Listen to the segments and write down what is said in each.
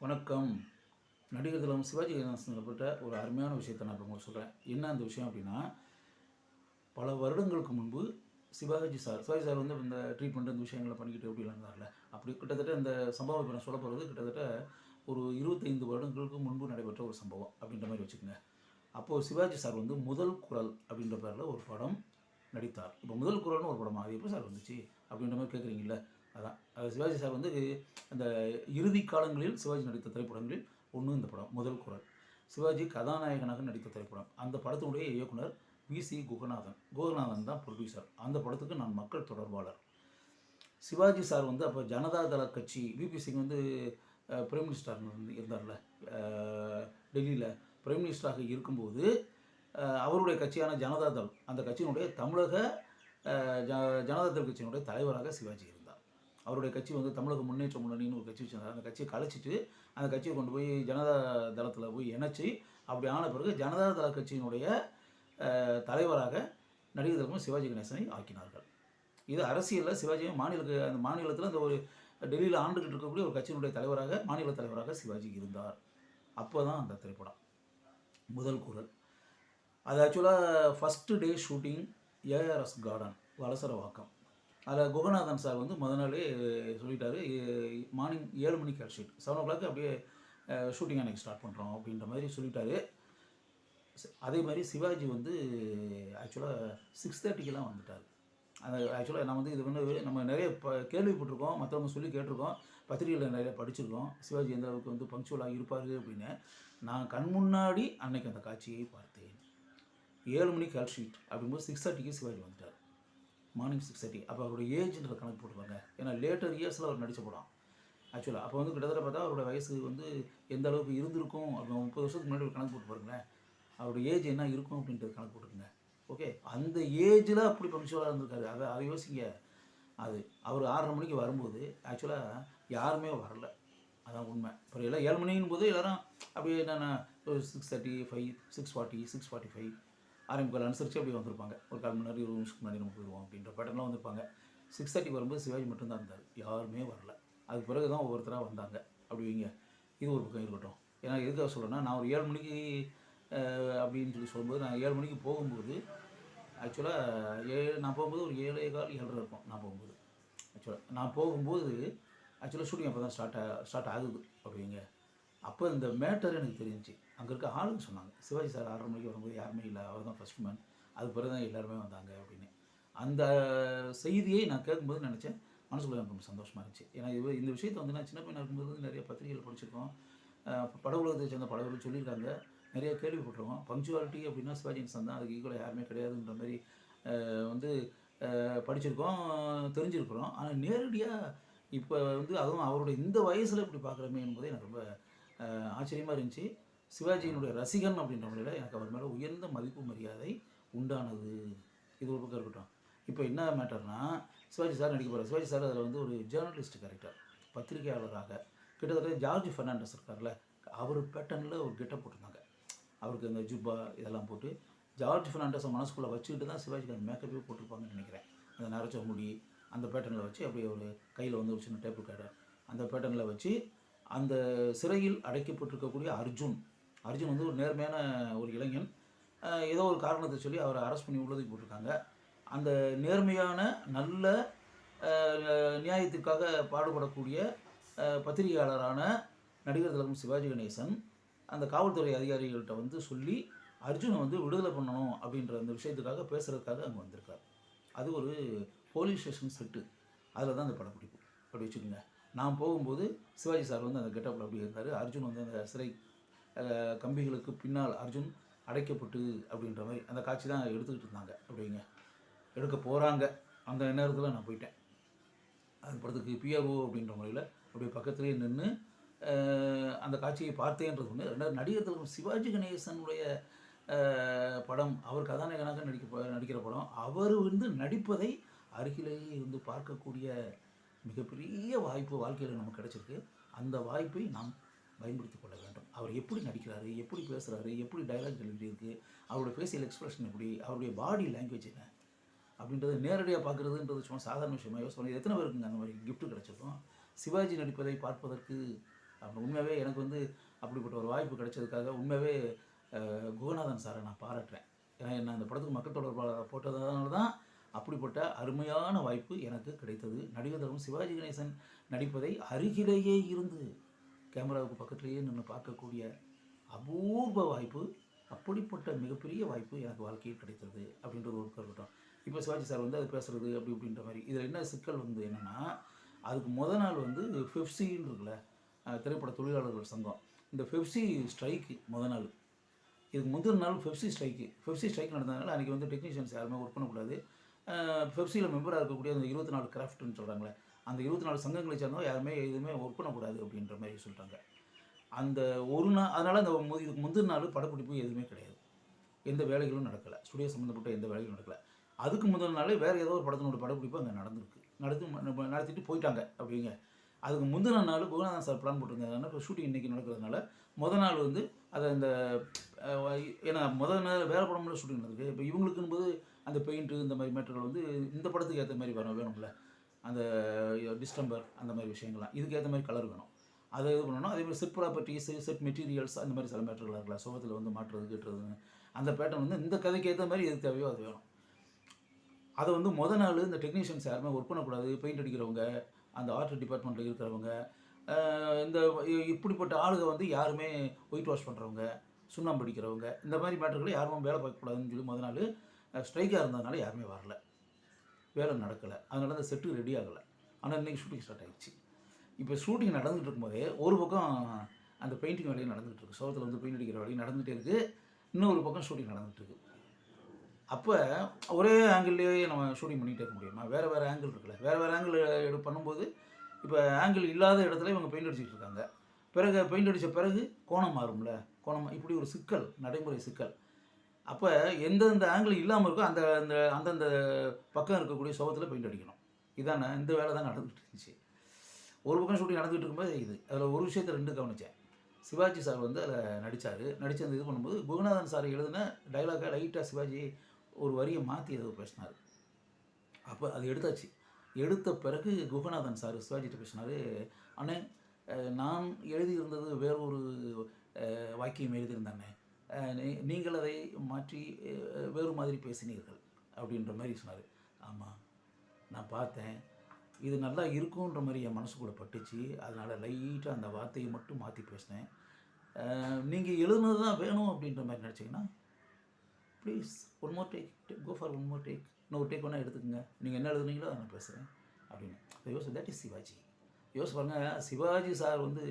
வணக்கம். நடிகர் திலம் சிவாஜி கணேசன் ஒரு அருமையான விஷயத்தை நான் இப்போ உங்களுக்கு சொல்கிறேன் என்ன அந்த விஷயம் அப்படின்னா பல வருடங்களுக்கு முன்பு சிவாஜி சார் சிவாஜி சார் வந்து இந்த ட்ரீட்மெண்ட் இந்த விஷயங்களை பண்ணிக்கிட்டு எப்படி இருந்தார்ல? அப்படி கிட்டத்தட்ட இந்த சம்பவம் இப்போ நான் சொல்ல போகிறது கிட்டத்தட்ட ஒரு இருபத்தைந்து வருடங்களுக்கு முன்பு நடைபெற்ற ஒரு சம்பவம் அப்படின்ற மாதிரி வச்சுக்கோங்க. அப்போது சிவாஜி சார் வந்து முதல் குரல் அப்படின்ற பேரில் ஒரு படம் நடித்தார். இப்போ முதல் குரல்னு ஒரு படமா? அது எப்போ சார் வந்துச்சு? அப்படின்ற மாதிரி கேட்குறீங்களா அதான். அது சிவாஜி சார் வந்து அந்த இறுதி காலங்களில் சிவாஜி நடித்த திரைப்படங்களில் ஒன்று இந்த படம் முதல் குரல். சிவாஜி கதாநாயகனாக நடித்த திரைப்படம். அந்த படத்தினுடைய இயக்குனர் வி. சி. குகநாதன். குகநாதன் தான் ப்ரொடியூசர் அந்த படத்துக்கு நான் மக்கள் தொடர்பாளர். சிவாஜி சார் வந்து அப்போ ஜனதாதள கட்சி விபி சிங் வந்து பிரைம் மினிஸ்டர் இருந்து இருந்தார்ல டெல்லியில். பிரைம் மினிஸ்டராக இருக்கும்போது அவருடைய கட்சியான ஜனதாதள் அந்த கட்சியினுடைய தமிழக ஜ ஜனதாதள் கட்சியினுடைய தலைவராக சிவாஜி இருந்தார். அவருடைய கட்சி வந்து தமிழக முன்னேற்ற முன்னணின்னு ஒரு கட்சி வச்சிருந்தார். அந்த கட்சியை கலைச்சிட்டு அந்த கட்சியை கொண்டு போய் ஜனதா தளத்தில் போய் இணைச்சி அப்படி ஆன பிறகு ஜனதா தள கட்சியினுடைய தலைவராக நடிகர் திலகம் சிவாஜி கணேசனை ஆக்கினார்கள். இது அரசியலில் சிவாஜி மாநில அந்த மாநிலத்தில் அந்த ஒரு டெல்லியில் ஆண்டுகிட்டு இருக்கக்கூடிய ஒரு கட்சியினுடைய தலைவராக மாநில தலைவராக சிவாஜி இருந்தார். அப்போ தான் அந்த திரைப்படம். முதல் குரல். அது ஆக்சுவலாக first day shooting ARS garden Valasaravakkam. அதில் குகநாதன் சார் வந்து முத நாளே சொல்லிட்டாரு மார்னிங் ஏழு மணிக்கு gate sheet seven o'clock அப்படியே ஷூட்டிங் அன்னைக்கு ஸ்டார்ட் பண்ணுறோம் அப்படின்ற மாதிரி சொல்லிட்டாரு. அதே மாதிரி சிவாஜி வந்து ஆக்சுவலாக சிக்ஸ் தேர்ட்டிக்கெலாம் வந்துட்டார். அந்த ஆக்சுவலாக நான் வந்து இது வந்து நம்ம நிறைய ப கேள்விப்பட்டிருக்கோம் மற்றவங்க சொல்லி கேட்டிருக்கோம் பத்திரிகையில் நிறைய படிச்சிருக்கோம். சிவாஜி எந்த அளவுக்கு வந்து பங்க்சுவலாக இருப்பார் அப்படின்னு நான் கண் முன்னாடி அன்னைக்கு அந்த காட்சியை பார்த்தேன். ஏழு மணிக்கு கால் ஷீட் அப்படிங்கும்போது சிக்ஸ் தேர்ட்டிக்கு சிவாஜி வந்துட்டார். மார்னிங் சிக்ஸ் தேர்ட்டி அப்போ அவருடைய ஏஜ்ன்ற கணக்கு போட்டுருவாங்க ஏன்னா லேட்டர் இயர்ஸில் அவர் நடித்த படம். ஆக்சுவலாக அப்போ வந்து கிட்டத்தட்ட பார்த்தா அவரோட வயசு வந்து எந்த அளவுக்கு இருந்திருக்கும் அப்போ முப்பது வருஷத்துக்கு முன்னாடி ஒரு கணக்கு போட்டு பாருங்களேன். அவருடைய ஏஜ் என்ன இருக்கும் அப்படின்றது கணக்கு போட்டுருங்க ஓகே அந்த ஏஜில் அப்படி பங்க்சுவலாக இருந்திருக்காரு. அதை அதை யோசிங்க. அது அவர் ஆறரை மணிக்கு வரும்போது ஆக்சுவலாக யாருமே வரல. அதான் உண்மை. இப்போ எல்லாம் ஏழு மணிங்கும் போது எல்லாரும் அப்படியே என்னென்ன ஒரு six thirty five six forty six forty five ஆரம்பிக்கல அனுசரித்து அப்படி வந்திருப்பாங்க. ஒரு கால் மணி நேரம் இருபது நிமிஷத்துக்கு முன்னாடி நம்ம போயிடுவோம் அப்படின்ற பேட்டர்லாம் வந்திருப்பாங்க. சிக்ஸ் தேர்ட்டி வரும்போது சிவாஜி மட்டும்தான் இருந்தார். யாருமே வரல. அதுக்கு பிறகு தான் ஒவ்வொருத்தராக வந்தாங்க. அப்படி வைங்க. இது ஒரு பக்கம் இருக்கட்டும். ஏன்னா எதுக்காக சொல்கிறேன்னா நான் ஒரு ஏழு மணிக்கு அப்படின்னு சொல்லி சொல்லும்போது நான் ஏழு மணிக்கு போகும்போது ஆக்சுவலாக ஏழு நான் போகும்போது ஒரு ஏழே கால் ஏழரை இருக்கும் நான் போகும்போது. ஆக்சுவலாக நான் போகும்போது ஆக்சுவலாக ஷூட்டிங் அப்போ தான் ஸ்டார்ட் ஸ்டார்ட் ஆகுது. அப்படிங்க அப்போ இந்த மேட்டர் எனக்கு தெரிஞ்சு அங்கே இருக்க ஆளுங்க சொன்னாங்க. சிவாஜி சார் ஆறரை மணிக்கு வரும்போது யாருமே இல்லை அவர் தான் ஃபஸ்ட் மேன் அது பிறகு தான் எல்லாருமே வந்தாங்க அப்படின்னு. அந்த செய்தியை நான் கேட்கும்போது நினச்சேன் மனசுக்குள்ள எனக்கு ரொம்ப சந்தோஷமாக இருந்துச்சு. ஏன்னா இது இந்த விஷயத்தை வந்து நான் சின்ன பையனாக இருக்கும்போது நிறைய பத்திரிகைகள் படிச்சிருக்கோம். அஹ் பட உலகத்தை சேர்ந்த படகுகள் சொல்லியிருக்காங்க. நிறைய கேள்விப்பட்டிருக்கோம். பங்க்சுவாலிட்டி அப்படின்னா சிவாஜி கணேசன் தான் அதுக்கு ஈக்குவலாக யாருமே கிடையாதுன்ற மாதிரி வந்து படிச்சிருக்கோம் தெரிஞ்சிருக்கிறோம். ஆனால் நேரடியாக இப்போ வந்து அதுவும் அவருடைய இந்த வயசில் இப்படி பார்க்குறமே என்பது எனக்கு ரொம்ப ஆச்சரியமாக இருந்துச்சு. சிவாஜியினுடைய ரசிகன் அப்படின்ற முறையில் எனக்கு அவர் மேலே உயர்ந்த மதிப்பு மரியாதை உண்டானது. இது ஒரு பக்கம் இருக்கட்டும். இப்போ என்ன மேட்டர்னா சிவாஜி சார் நடிக்க போகிறார் சிவாஜி சார் அதில் வந்து ஒரு ஜேர்னலிஸ்ட் கேரக்டர் பத்திரிகையாளராக. கிட்டத்தட்ட ஜார்ஜ் ஃபெர்னாண்டஸ் இருக்கார்ல அவர் பேட்டர்னில் ஒரு கெட்டப் போட்டிருந்தாங்க. அவருக்கு அந்த ஜுப்பா இதெல்லாம் போட்டு ஜார்ஜ் ஃபெர்னாண்டஸை மனசுக்குள்ளே வச்சுக்கிட்டு தான் சிவாஜிக்கு அந்த மேக்கப்பே போட்டிருப்பாங்கன்னு நினைக்கிறேன். அந்த நரைச்ச முடி அந்த பேட்டர்னில் வச்சு அப்படியே ஒரு கையில் வந்து ஒரு சின்ன டேப்பு கேட்டார் அந்த பேட்டர்னில் வச்சு அந்த சிறையில் அடைக்கப்பட்டிருக்கக்கூடிய அர்ஜுன் அர்ஜுன் வந்து ஒரு நேர்மையான ஒரு இளைஞன். ஏதோ ஒரு காரணத்தை சொல்லி அவரை அரெஸ்ட் பண்ணி உள்ளதுக்கு போட்டிருக்காங்க. அந்த நேர்மையான நல்ல நியாயத்திற்காக பாடுபடக்கூடிய பத்திரிகையாளரான நடிகர் திலகம் சிவாஜி கணேசன் அந்த காவல்துறை அதிகாரிகள்கிட்ட வந்து சொல்லி அர்ஜுனை வந்து விடுதலை பண்ணணும் அப்படின்ற அந்த விஷயத்துக்காக பேசுகிறதுக்காக அங்கே வந்திருக்கார். அது ஒரு போலீஸ் ஸ்டேஷன் செட்டு. அதில் தான் அந்த படப்பிடிப்பு. அப்படி வச்சுக்கோங்க. நான் போகும்போது சிவாஜி சார் வந்து அந்த கெட்டப்பில் அப்படி இருந்தார். அர்ஜுன் வந்து அந்த சிறை கம்பிகளுக்கு பின்னால் அர்ஜுன் அடைக்கப்பட்டு அப்படின்ற மாதிரி அந்த காட்சி தான் எடுத்துக்கிட்டு இருந்தாங்க. அப்படிங்க. எடுக்க போகிறாங்க அந்த நேரத்தில் நான் போயிட்டேன். அது படத்துக்கு பிஆர்ஓ அப்படின்ற முறையில் அப்படியே பக்கத்துலேயே நின்று அந்த காட்சியை பார்த்தேன்றது ஒன்று ரெண்டாவது நடிகர் தலைவர் சிவாஜி கணேசனுடைய படம் அவர் கதாநாயகனாக நடிக்க நடிக்கிற படம். அவர் வந்து நடிப்பதை அருகிலேயே இருந்து பார்க்கக்கூடிய மிகப்பெரிய வாய்ப்பு வாழ்க்கையில் நமக்கு கிடச்சிருக்கு. அந்த வாய்ப்பை நாம் பயன்படுத்தி கொள்ள வேண்டும். அவர் எப்படி நடிக்கிறாரு எப்படி பேசுகிறாரு எப்படி டைலாக் டெலிவரி இருக்குது அவருடைய ஃபேஷியல் எக்ஸ்பிரஷன் எப்படி அவருடைய பாடி லாங்குவேஜ் என்ன அப்படின்றது நேரடியாக பார்க்குறதுன்றது சும்மா சாதாரண விஷயமா யோசனை. எத்தனை பேருக்குங்க அந்த மாதிரி கிஃப்ட்டு கிடைச்சிருக்கும்? சிவாஜி நடிப்பதை பார்ப்பதற்கு அப்படி உண்மையாகவே எனக்கு வந்து அப்படிப்பட்ட ஒரு வாய்ப்பு கிடைச்சதுக்காக உண்மையாகவே குகநாதன் சாரை நான் பாராட்டுறேன். ஏன்னா என்ன அந்த படத்துக்கு மக்கள் தொடர்பாளர் போட்டதுனால தான் அப்படிப்பட்ட அருமையான வாய்ப்பு எனக்கு கிடைத்தது. நடிகர் சிவாஜி கணேசன் நடிப்பதை அருகிலேயே இருந்து கேமராவுக்கு பக்கத்திலேயே நின்று பார்க்கக்கூடிய அபூர்வ வாய்ப்பு அப்படிப்பட்ட மிகப்பெரிய வாய்ப்பு எனக்கு வாழ்க்கையில் கிடைத்தது அப்படின்றது ஒரு கருட்டம் இப்போ சிவாஜி சார் வந்து அது பேசுகிறது அப்படி அப்படின்ற மாதிரி. இதில் என்ன சிக்கல் வந்து என்னென்னா அதுக்கு முத நாள் வந்து ஃபெப்சின்னு இருக்குல்ல திரைப்பட தொழிலாளர்கள் சங்கம். இந்த ஃபெப்சி ஸ்ட்ரைக்கு முத நாள். இதுக்கு முந்தின நாள் ஃபெப்சி ஸ்ட்ரைக்கு. ஃபெப்சி ஸ்ட்ரைக் நடந்ததுனால அன்றைக்கி வந்து டெக்னீஷியன்ஸ் யாருமே ஒர்க் பண்ணக்கூடாது. ஃபெப்சியில் மெம்பராக இருக்கக்கூடிய அந்த இருபத்தி நாலு கிராஃப்ட்னு சொல்கிறாங்களே அந்த இருபத்தி நாலு சங்கங்களை சேர்ந்தவங்க யாருமே எதுவுமே ஒர்க் பண்ணக்கூடாது அப்படின்ற மாதிரி சொல்கிறாங்க அந்த ஒரு நாள் அதனால் அந்த இதுக்கு முந்தின நாள் படப்பிடிப்பு எதுவுமே கிடையாது. எந்த வேலைகளும் நடக்கலை. ஸ்டுடியோ சம்மந்தப்பட்ட எந்த வேலைகளும் நடக்கலை. அதுக்கு முதல் நாளே வேறு ஏதோ ஒரு படத்தினோட படப்பிடிப்பு அங்கே நடந்திருக்கு. நடத்தி நடத்திட்டு போயிட்டாங்க அப்படிங்க. அதுக்கு முந்தின நாள் குருநாதன் சார் பிளான் போட்டிருந்தாங்க இப்போ ஷூட்டிங் இன்றைக்கி நடக்கிறதுனால முதல் நாள் வந்து அதை அந்த ஏன்னா முதல் நாள் வேறு படம்லாம் ஷூட்டிங் நடந்திருக்கு. இப்போ இவங்களுக்குன்னு போது அந்த பெயிண்ட்டு இந்த மாதிரி மேட்டர்கள் வந்து இந்த படத்துக்கு ஏற்ற மாதிரி வரும் வேணும்ல. அந்த டிஸ்டம்பர் அந்த மாதிரி விஷயங்கள்லாம். இதுக்கு ஏற்ற மாதிரி கலர் வேணும். அதை இது பண்ணணும் அதே மாதிரி செட் ப்ராப்பர்ட்டிஸ் செட் மெட்டீரியல்ஸ் அந்த மாதிரி சில மேட்டர்கள் இருக்கலாம். சோகத்தில் வந்து மாற்றுறது கட்டுறதுன்னு. அந்த பேட்டர்ன் வந்து இந்த கதைக்கு ஏற்ற மாதிரி எது தேவையோ அது வேணும். அதை வந்து முத நாள் இந்த டெக்னீஷியன்ஸ் யாருமே ஒர்க் பண்ணக்கூடாது. பெயிண்ட் அடிக்கிறவங்க அந்த ஆர்ட் டிபார்ட்மெண்ட்டில் இருக்கிறவங்க இந்த இ- இப்படிப்பட்ட ஆளுங்க வந்து யாருமே ஒயிட் வாஷ் பண்ணுறவங்க சுண்ணாம்பு அடிக்கிறவங்க இந்த மாதிரி மேட்டர்களை யாருமே வேலை பார்க்கக்கூடாதுன்னு சொல்லி முத நாள் ஸ்ட்ரைக்காக இருந்ததுனால யாருமே வரல. வேலை நடக்கலை. அதனால அந்த செட்டு ரெடி ஆகலை. ஆனால் இன்றைக்கி ஷூட்டிங் ஸ்டார்ட் ஆயிடுச்சு. இப்போ ஷூட்டிங் நடந்துகிட்டு இருக்கும்போதே ஒரு பக்கம் அந்த பெயிண்டிங் வேலையும் நடந்துகிட்டு இருக்கு. சோகத்தில் வந்து பெயிண்ட் அடிக்கிற வேலையும் நடந்துகிட்டே இருக்குது இன்னொரு பக்கம் ஷூட்டிங் நடந்துகிட்டு இருக்குது அப்போ ஒரே ஆங்கிள்லேயே நம்ம ஷூட்டிங் பண்ணிகிட்டே இருக்க முடியுமா? வேறு வேறு ஆங்கிள் இருக்குல்ல. வேறு வேறு ஆங்கிள் எடு பண்ணும்போது இப்போ ஆங்கிள் இல்லாத இடத்துல இவங்க பெயிண்ட் அடிச்சுட்டு இருக்காங்க. பிறகு பெயிண்ட் அடித்த பிறகு கோணம் மாறும்ல. கோணம் இப்படி ஒரு சிக்கல் நடைமுறை சிக்கல். அப்போ எந்தெந்த ஆங்கிள் இல்லாமல் இருக்கோ அந்த அந்த அந்தந்த பக்கம் இருக்கக்கூடிய சோகத்தில் பெயிண்ட் அடிக்கணும். இதானே இந்த வேலை தான் நடந்துகிட்டு இருந்துச்சு. ஒரு பக்கம் ஷூட்டிங் நடந்துகிட்டு இருக்கும்போது இது அதில் ஒரு விஷயத்தை ரெண்டு கவனித்தேன் சிவாஜி சார் வந்து அதில் நடித்தார் நடித்து அந்த இது பண்ணும்போது குகநாதன் சார் எழுதின டைலாக்காக லைட்டாக சிவாஜி ஒரு வரியை மாற்றி ஏதோ பேசினார். அப்போ அது எடுத்தாச்சு. எடுத்த பிறகு குகநாதன் சார் சிவாஜிட்ட பேசினார் அண்ணே நான் எழுதியிருந்தது வேறொரு ஒரு வாக்கியம் எழுதியிருந்தானே நீங்கள் அதை மாற்றி வேறு மாதிரி பேசினீர்கள் அப்படின்ற மாதிரி சொன்னார். ஆமாம் நான் பார்த்தேன். இது நல்லா இருக்குன்ற மாதிரி என் மனசுக்குள்ளே பட்டுச்சு. அதனால் லைட்டாக அந்த வார்த்தையை மட்டும் மாற்றி பேசினேன். நீங்கள் எழுதுனது தான் வேணும் அப்படின்ற மாதிரி நினச்சிங்கன்னா please one more take go for one more take இன்னொரு டேக் வேணால் எடுத்துக்கோங்க. நீங்கள் என்ன எழுதுனீங்களோ அதை நான் பேசுகிறேன் அப்படின்னு. யோசி தட் இஸ் சிவாஜி. யோசி பாருங்கள் சிவாஜி சார் வந்து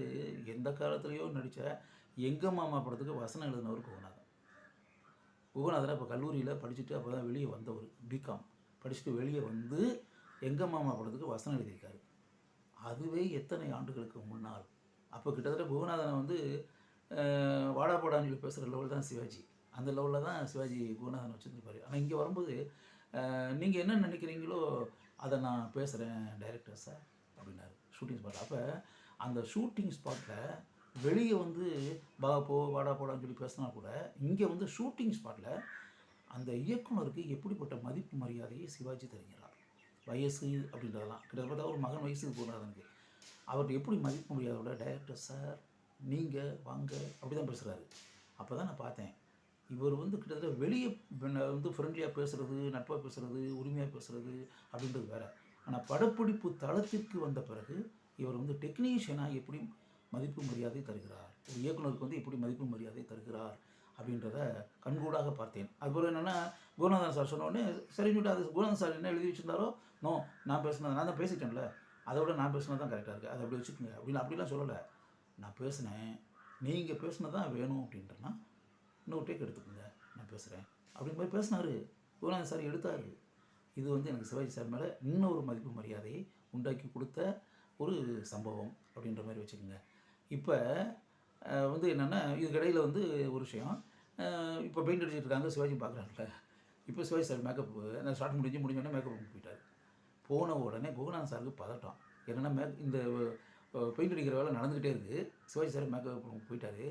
எந்த காலத்துலேயோ நடித்த எங்கள் மாமா படத்துக்கு வசனம் எழுதினவர் குகநாதன் குகநாதன் இப்போ கல்லூரியில் படிச்சுட்டு அப்போ தான் வெளியே வந்தவர் பிகாம் படிச்சுட்டு வெளியே வந்து எங்கள் மாமா படத்துக்கு வசனம் எழுதியிருக்காரு. அதுவே எத்தனை ஆண்டுகளுக்கு முன்னால். அப்போ கிட்டத்தட்ட குகநாதனை வந்து அஹ், வாடா போடான்னு சொல்லி பேசுகிற லெவல் தான் சிவாஜி. அந்த லெவலில் தான் சிவாஜி குகநாதன் வச்சுருந்துருப்பாரு. ஆனால் இங்கே வரும்போது நீங்கள் என்ன நினைக்கிறீங்களோ அதை நான் பேசுகிறேன் டைரக்டர் சார் அப்படின்னாரு. ஷூட்டிங் ஸ்பாட் அப்போ அந்த ஷூட்டிங் ஸ்பாட்டில் வெளியே வந்து பா போ வாடா போடான்னு சொல்லி பேசினா கூட இங்கே வந்து ஷூட்டிங் ஸ்பாட்டில் அந்த இயக்குனருக்கு எப்படிப்பட்ட மதிப்பு மரியாதையை சிவாஜி தருகிறார்? வயசு அப்படின்றதெல்லாம். கிட்டத்தட்ட ஒரு மகன் வயசுக்கு போனாதனுக்கு அவர்கிட்ட எப்படி மதிப்பு மரியாதையோட டைரக்டர் சார் நீங்கள் வாங்க அப்படி தான் பேசுகிறாரு அப்போ தான் நான் பார்த்தேன். இவர் வந்து கிட்டத்தட்ட வெளியே வந்து ஃப்ரெண்ட்லியாக பேசுகிறது நட்பாக பேசுகிறது உரிமையாக பேசுகிறது அப்படின்றது வேறு. ஆனால் படப்பிடிப்பு தளத்திற்கு வந்த பிறகு இவர் வந்து டெக்னீஷியனாக எப்படி மதிப்பு மரியாதை தருகிறார். ஒரு இயக்குனருக்கு வந்து எப்படி மதிப்பு மரியாதை தருகிறார் அப்படின்றத கண்கூடாக பார்த்தேன். அதுபோல் என்னென்னா குருநாதன் சார் சொன்ன உடனே சரின்னு சொல்லிட்டு அது குருநாதன் சார் என்ன எழுதி வச்சிருந்தாரோ? நோ நான் பேசினது நான் தான் பேசிட்டேன்ல. அதை விட நான் பேசினது தான் கரெக்டாக இருக்குது அதை அப்படி வச்சுக்கோங்க. அப்படின்னு அப்படிலாம் சொல்லலை. நான் பேசினேன். நீங்கள் பேசினது தான் வேணும். அப்படின்றனா இன்னொரு டேக் எடுத்துக்கோங்க. நான் பேசுகிறேன் அப்படின்ற மாதிரி பேசினார். குருநாதன் சார் எடுத்தார். இது வந்து எனக்கு சிவாஜி சார் மேலே இன்னொரு மதிப்பு மரியாதையை உண்டாக்கி கொடுத்த ஒரு சம்பவம் அப்படின்ற மாதிரி வச்சுக்கோங்க. இப்போ வந்து என்னென்னா இதுக்கிடையில் வந்து ஒரு விஷயம். இப்போ பெயிண்ட் அடிச்சிட்டு இருக்காங்க சிவாஜி பார்க்குறாங்கல்ல இப்போ சிவாஜி சார் மேக்கப் நான் ஸ்டார்ட் முடிஞ்சு முடிஞ்சோடனே மேக்கப் போயிட்டார். போன உடனே குகநாதன் சாருக்கு பதட்டம். என்னென்னா மே இந்த பெயிண்ட் அடிக்கிற வேலை நடந்துக்கிட்டே இருக்குது சிவாஜி சார் மேக்கப் போயிட்டார் போயிட்டாரு.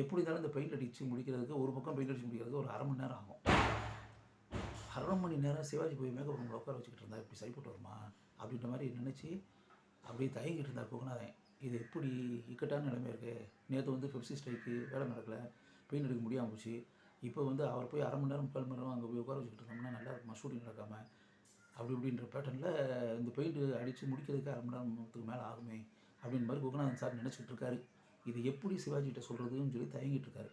எப்படி இருந்தாலும் இந்த பெயிண்ட் அடித்து முடிக்கிறதுக்கு ஒரு பக்கம் பெயிண்ட் அடித்து முடிக்கிறதுக்கு ஒரு அரை மணி நேரம் ஆகும். அரை மணி நேரம் சிவாஜி போய் மேக்கப் ரூமில் உட்கார வச்சுக்கிட்டு இருந்தா இப்படி சரிப்பட்டு வருமா? அப்படின்ற மாதிரி நினச்சி அப்படியே தயங்கிட்டு இருந்தார் கோகுநாதன். இது எப்படி இக்கட்டான நிலைமை இருக்கு? நேற்று வந்து பெப்சி ஸ்ட்ரைக்கு வேலை நடக்கலை. பெயிண்ட் எடுக்க முடியாமல் போச்சு. இப்போ வந்து அவர் போய் அரை மணி நேரம் முக்கால் மணி நேரம் அங்கே போய் உட்கார வச்சுக்கிட்டு இருந்தோம்னா நல்லா இருக்குமா. ஷூட்டிங் நடக்காமல் அப்படி இப்படின்ற பேட்டர்னில் இந்த பெயிண்ட் அடித்து முடிக்கிறதுக்கு அரை மணி நேரத்துக்கு மேலே ஆகுமே அப்படின்னு மாதிரி குகநாதன் சார் நினச்சிக்கிட்டு இருக்காரு. இது எப்படி சிவாஜிகிட்ட சொல்கிறதுன்னு சொல்லி தயங்கிட்டு இருக்காரு.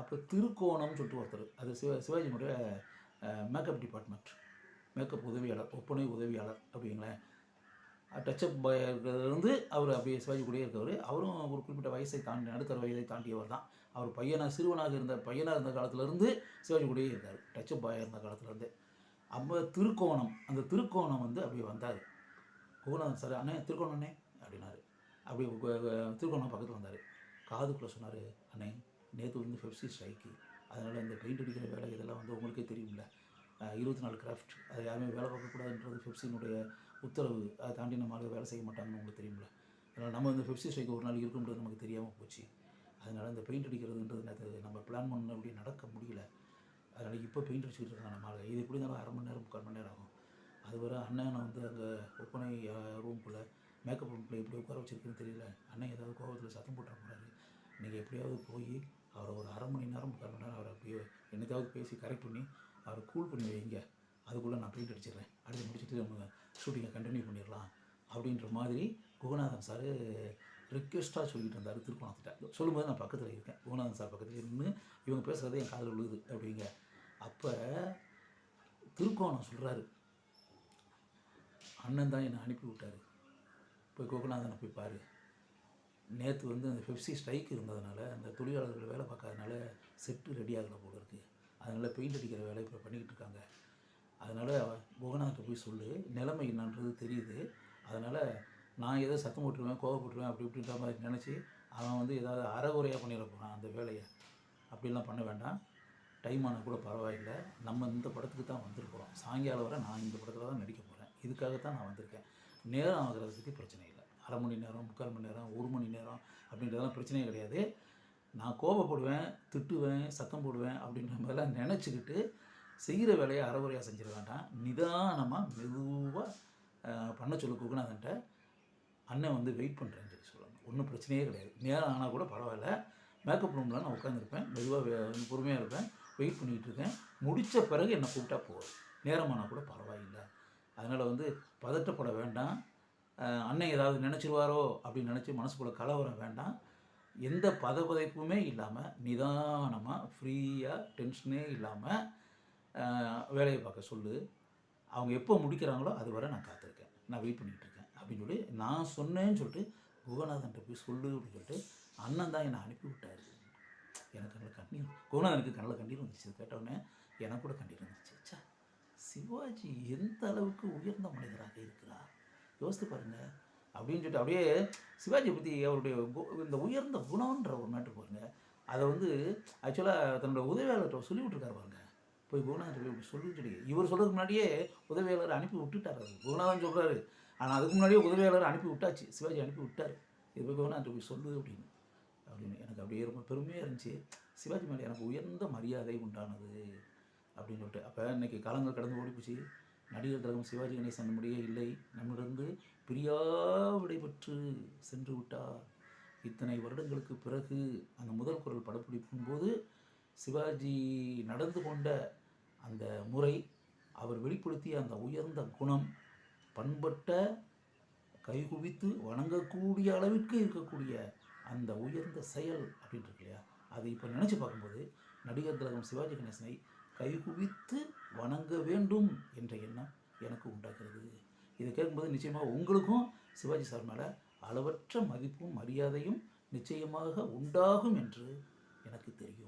அப்போ திருக்கோணம்னு சொல்லிட்டு ஒருத்தர் அது சிவ சிவாஜியினுடைய மேக்கப் டிபார்ட்மெண்ட் மேக்கப் உதவியாளர் ஒப்பனை உதவியாளர் அப்படிங்களேன். டச்சப் இருக்கிறதுலேருந்து அவர் அப்படியே சிவாஜி கூடயே இருக்கவர். அவரும் ஒரு குறிப்பிட்ட வயசை தாண்டி நடுத்தர வயதை தாண்டியவர் தான். அவர் பையனாக சிறுவனாக இருந்த பையனாக இருந்த காலத்துலேருந்து சிவாஜி கூடயே இருக்கார் டச்சப் பாயாக இருந்த காலத்துலேருந்து. அப்போ திருக்கோணம் அந்த திருக்கோணம் வந்து அப்படியே வந்தார். கோகுநாதன் சார் அண்ணே திருக்கோணம் அண்ணே அப்படின்னாரு. அப்படியே திருக்கோணம் பக்கத்தில் வந்தார். காதுக்குள்ளே சொன்னார் அண்ணே நேற்று வந்து பெப்சி ஸ்ட்ரைக்கு அதனால் இந்த பெயிண்ட் அடிக்கிற வேலை இதெல்லாம் வந்து உங்களுக்கே தெரியும்ல. இருபத்தி நாலு கிராஃப்ட் அது யாருமே வேலை பார்க்கக்கூடாதுன்றது பெப்சினுடைய உத்தரவு அதை தாண்டி நம்ம ஆளுங்க வேலை செய்ய மாட்டாங்கன்னு உங்களுக்கு தெரியும்ல. அதனால் நம்ம இந்த பெப்சி ஸ்ட்ரைக்கு ஒரு நாள் இருக்கும்ன்றது நமக்கு தெரியாமல் போச்சு. அதனால் இந்த பெயிண்ட் அடிக்கிறதுன்றது அது நம்ம பிளான் பண்ண அப்படி நடக்க முடியல. அதனால் இப்போ பெயிண்ட் அடிச்சுக்கிட்டு இருக்காங்க நம்ம ஆளுங்க. இது எப்படி இருந்தாலும் அரை மணி நேரம் முக்கால் மணி நேரம் ஆகும். அது அண்ணன் அண்ணனை வந்து அங்கே ஒப்பனை ரூம்குள்ளே மேக்கப் ரூம்குள்ளே எப்படி உட்கார வச்சிருக்குன்னு தெரியல. அண்ணன் ஏதாவது கோபத்தில் சத்தம் போட்டுற போகிறாரு நீங்கள் எப்படியாவது போய் அவரை ஒரு அரை மணி நேரம் முக்கால் மணி நேரம் அவரை அப்படியே என்னத்தையாவது பேசி கரெக்ட் பண்ணி அவரை கூல் பண்ணி வைங்க. அதுக்குள்ளே நான் பெயிண்ட் அடிச்சிடுறேன். அடிச்சு முடிச்சுட்டு நம்ம ஷூட்டிங்கை கண்டினியூ பண்ணிடலாம் அப்படின்ற மாதிரி குகநாதன் சார் ரிக்வெஸ்ட்டாக சொல்லிட்டு இருந்தார் திருக்கோணத்திட்ட. சொல்லும்போது நான் பக்கத்தில் இருக்கேன். குகநாதன் சார் பக்கத்தில் இருந்து இவங்க பேசுகிறது என் காதில் விழுகுது அப்படிங்க. அப்போ திருக்கோணம் சொல்கிறாரு அண்ணன் தான் என்னை அனுப்பி விட்டாரு. போய் கோகுநாதனை போய் பாரு. நேற்று வந்து அந்த பெப்சி ஸ்ட்ரைக் இருந்ததுனால அந்த தொழிலாளர்கள் வேலை பார்க்காதனால செட்டு ரெடி ஆகலை போல இருக்குது அதனால் பெயிண்ட் அடிக்கிற வேலை இப்போ பண்ணிக்கிட்டு இருக்காங்க. அதனால் குகநாதத்தை போய் சொல்லு. நிலைமை என்னன்றது தெரியுது. அதனால் நான் ஏதோ சத்தம் போட்டுருவேன் கோவப்பட்டுருவேன் அப்படி இப்படின்ற மாதிரி நினச்சி அவன் வந்து ஏதாவது அறகுறையாக பண்ணிட போகிறான் அந்த வேலையை. அப்படிலாம் பண்ண வேண்டாம். டைம் ஆனால் கூட பரவாயில்லை. நம்ம இந்த படத்துக்கு தான் வந்திருக்கிறோம் சாயங்காலம் வரை நான் இந்த படத்தில் தான் நடிக்க போகிறேன் இதுக்காகத்தான் நான் வந்திருக்கேன். நேரம் ஆகிறத பற்றி பிரச்சனை இல்லை. அரை மணி நேரம் முக்கால் மணி நேரம் ஒரு மணி நேரம் அப்படின்றதெல்லாம் பிரச்சனையே கிடையாது. நான் கோபப்படுவேன் திட்டுவேன் சத்தம் போடுவேன் அப்படின்ற மாதிரிலாம் நினச்சிக்கிட்டு செய்கிற வேலையை அறகுறையாக செஞ்சிட வேண்டாம். நிதானமாக மெதுவாக பண்ண சொல்லு குகுநாதன்ட்ட அண்ணன் வந்து வெயிட் பண்ணுறேன்னு சொல்லி சொல்லணும். ஒன்றும் பிரச்சனையே கிடையாது. நேரம் ஆனால் கூட பரவாயில்ல. மேக்கப் ரூமில் நான் உட்காந்துருப்பேன் மெதுவாக பொறுமையாக இருப்பேன். வெயிட் பண்ணிகிட்டு இருக்கேன். முடித்த பிறகு என்னை கூப்பிட்டா போதும். நேரமானால் கூட பரவாயில்லை. அதனால் வந்து பதட்டப்பட வேண்டாம். அண்ணன் ஏதாவது நினச்சிருவாரோ அப்படின்னு நினச்சி மனசுக்குள்ளே கலவரம் வேண்டாம். எந்த பதப்பதைப்புமே இல்லாமல் நிதானமாக ஃப்ரீயாக டென்ஷனே இல்லாமல் வேலையை பார்க்க சொல்லு. அவங்க எப்போ முடிக்கிறாங்களோ அது வரை நான் காத்திருக்கேன். நான் வெயிட் பண்ணிகிட்டு இருக்கேன் அப்படின்னு சொல்லி நான் சொன்னேன்னு சொல்லிட்டு குகநாதன்ட்ட போய் சொல்லு அப்படின்னு சொல்லிட்டு அண்ணன் தான் என்னை அனுப்பி விட்டாரு. எனக்கு கண்ணில் கண்ணீர் குகநாதனுக்கு கண்ணில் கண்ணீர் வந்துச்சு. கேட்டவுடனே எனக்கு கூட கண்ணீர் வந்துச்சு. சா சிவாஜி எந்த அளவுக்கு உயர்ந்த மனிதராக இருக்கிறார்? யோசித்து பாருங்கள் அப்படின்னு சொல்லிட்டு அப்படியே சிவாஜியை பற்றி அவருடைய கு- இந்த உயர்ந்த குணம்ன்ற ஒரு மேட்ரு பாருங்க. அதை வந்து ஆக்சுவலாக தன்னோட உதவியாளர்கிட்ட சொல்லி விட்டுருக்காரு பாருங்க. போய் குருநாதன் இப்படி சொல்லி சொல்லி இவர் சொல்கிறதுக்கு முன்னாடியே உதவியாளர் அனுப்பி விட்டுட்டார் அவர். குருநாதன் சொல்கிறாரு ஆனால் அதுக்கு முன்னாடியே உதவியாளர் அனுப்பி விட்டாச்சு. சிவாஜி அனுப்பி விட்டார். இது போய் குருநாதன் போய் சொல்லு அப்படின்னு. அப்படின்னு எனக்கு அப்படியே ரொம்ப பெருமையாக இருந்துச்சு. சிவாஜி மேலே எனக்கு உயர்ந்த மரியாதை உண்டானது அப்படின்னு சொல்லிட்டு. அப்போ இன்னைக்கு காலங்கள் கடந்து ஓடிப்போச்சு. நடிகர் திலகம் சிவாஜி கணேசன் நம்முடைய இல்லை. நம்மிடந்து பிரியா விடைபெற்று சென்று விட்டார். இத்தனை வருடங்களுக்கு பிறகு அந்த முதல் குரல் படப்பிடிப்பின் போது சிவாஜி நடந்து கொண்ட அந்த முறை அவர் வெளிப்படுத்திய அந்த உயர்ந்த குணம் பண்பட்ட கைகுவித்து வணங்கக்கூடிய அளவிற்கு இருக்கக்கூடிய அந்த உயர்ந்த செயல் அப்படின்ட்டு இருக்கு இல்லையா? அதை இப்போ நினச்சி பார்க்கும்போது நடிகர் திலகம் சிவாஜி கணேசனை கைகுவித்து வணங்க வேண்டும் என்ற எண்ணம் எனக்கு உண்டாகிறது. இதை கேட்கும்போது நிச்சயமாக உங்களுக்கும் சிவாஜி சார் மேலே அளவற்ற மதிப்பும் மரியாதையும் நிச்சயமாக உண்டாகும் என்று எனக்கு தெரியும்.